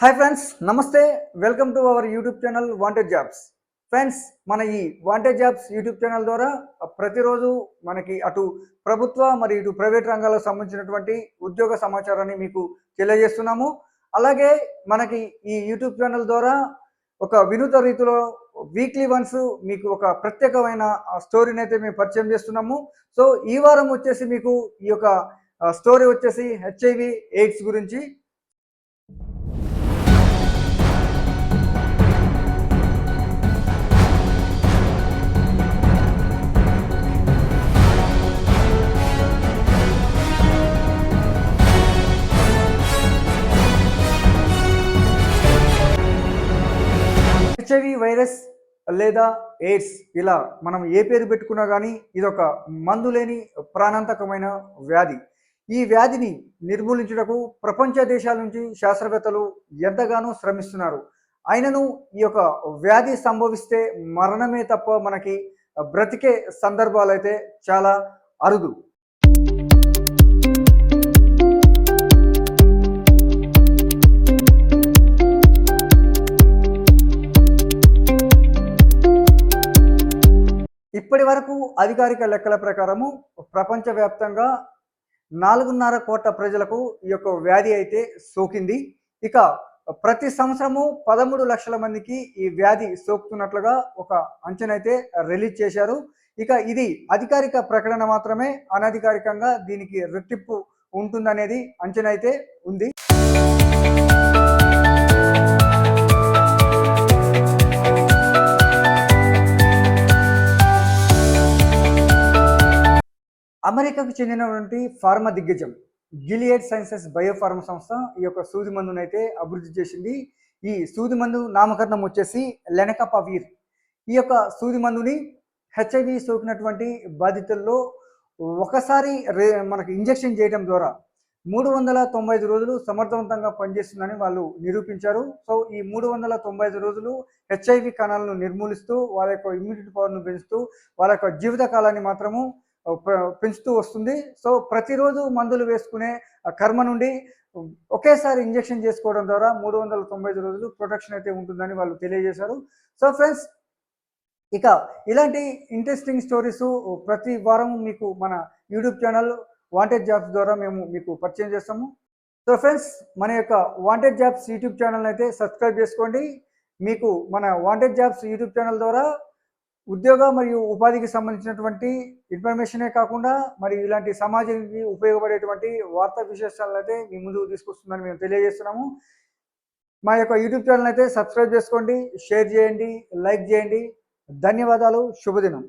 Hi friends నమస్తే. Welcome to our YouTube channel wanted jobs friends మన ఈ wanted jobs YouTube channel ద్వారా ప్రతిరోజు మనకి అటు ప్రభుత్వ మరి ఇటు ప్రైవేట్ రంగాలకు సంబంధించినటువంటి ఉద్యోగ సమాచారాన్ని మీకు తెలియజేస్తున్నాము. అలాగే మనకి ఈ యూట్యూబ్ ఛానల్ ద్వారా ఒక వినూత రీతిలో వీక్లీ వన్స్ మీకు ఒక ప్రత్యేకమైన స్టోరీని అయితే మేము పరిచయం చేస్తున్నాము. సో ఈ వారం వచ్చేసి మీకు ఈ యొక్క స్టోరీ వచ్చేసి హెచ్ఐవి ఎయిడ్స్ గురించి హెచ్ఐవి వైరస్ లేదా ఎయిడ్స్ ఇలా మనం ఏ పేరు పెట్టుకున్నా కానీ ఇదొక మందు లేని ప్రాణాంతకమైన వ్యాధి. ఈ వ్యాధిని నిర్మూలించుటకు ప్రపంచ దేశాల నుంచి శాస్త్రవేత్తలు ఎంతగానో శ్రమిస్తున్నారు. అయినను ఈ యొక్క వ్యాధి సంభవిస్తే మరణమే తప్ప మనకి బ్రతికే సందర్భాలు అయితే చాలా అరుదు. ఇప్పటి వరకు అధికారిక లెక్కల ప్రకారము ప్రపంచవ్యాప్తంగా నాలుగున్నర కోట్ల ప్రజలకు ఈ యొక్క వ్యాధి అయితే సోకింది. ఇక ప్రతి సంవత్సరము పదమూడు లక్షల మందికి ఈ వ్యాధి సోకుతున్నట్లుగా ఒక అంచనా అయితే రిలీజ్ చేశారు. ఇక ఇది అధికారిక ప్రకటన మాత్రమే అనధికారికంగా దీనికి రెట్టింపు ఉంటుందనేది అంచనా అయితే ఉంది. అమెరికాకు చెందినటువంటి ఫార్మా దిగ్గజం గిలియడ్ సైన్సెస్ బయోఫార్మా సంస్థ ఈ యొక్క సూది మందును అయితే అభివృద్ధి చేసింది. ఈ సూది మందు నామకరణం వచ్చేసి లెనకపవీర్. ఈ యొక్క సూది మందుని హెచ్ఐవి సోకినటువంటి బాధితుల్లో ఒకసారి రే మనకు ఇంజెక్షన్ చేయడం ద్వారా మూడు వందల తొంభై ఐదు రోజులు సమర్థవంతంగా పనిచేస్తుందని వాళ్ళు నిరూపించారు. సో ఈ మూడు వందల తొంభై ఐదు రోజులు హెచ్ఐవి కణాలను నిర్మూలిస్తూ వాళ్ళ యొక్క ఇమ్యూనిటీ పవర్ను పెంచుతూ వాళ్ళ యొక్క జీవిత కాలాన్ని మాత్రము పెంచుతూ వస్తుంది. సో ప్రతిరోజు మందులు వేసుకునే కర్మ నుండి ఒకేసారి ఇంజెక్షన్ చేసుకోవడం ద్వారా మూడు వందల తొంభై ఐదు రోజులు ప్రొటెక్షన్ అయితే ఉంటుందని వాళ్ళు తెలియజేశారు. సో ఫ్రెండ్స్ ఇక ఇలాంటి ఇంట్రెస్టింగ్ స్టోరీస్ ప్రతి వారం మీకు మన యూట్యూబ్ ఛానల్ వాంటెడ్ జాబ్స్ ద్వారా మేము మీకు పరిచయం చేస్తాము. సో ఫ్రెండ్స్ మన యొక్క వాంటెడ్ జాబ్స్ యూట్యూబ్ ఛానల్ అయితే సబ్స్క్రైబ్ చేసుకోండి. మీకు మన వాంటెడ్ జాబ్స్ యూట్యూబ్ ఛానల్ ద్వారా ఉద్యోగ మరియు ఉపాధికి సంబంధించినటువంటి ఇన్ఫర్మేషనే కాకుండా మరి ఇలాంటి సమాజానికి ఉపయోగపడేటువంటి వార్తా విశేషాలను అయితే మీ ముందుకు తీసుకొస్తుందని మేము తెలియజేస్తున్నాము. మా యొక్క యూట్యూబ్ ఛానల్ అయితే సబ్స్క్రైబ్ చేసుకోండి షేర్ చేయండి లైక్ చేయండి. ధన్యవాదాలు శుభదినం.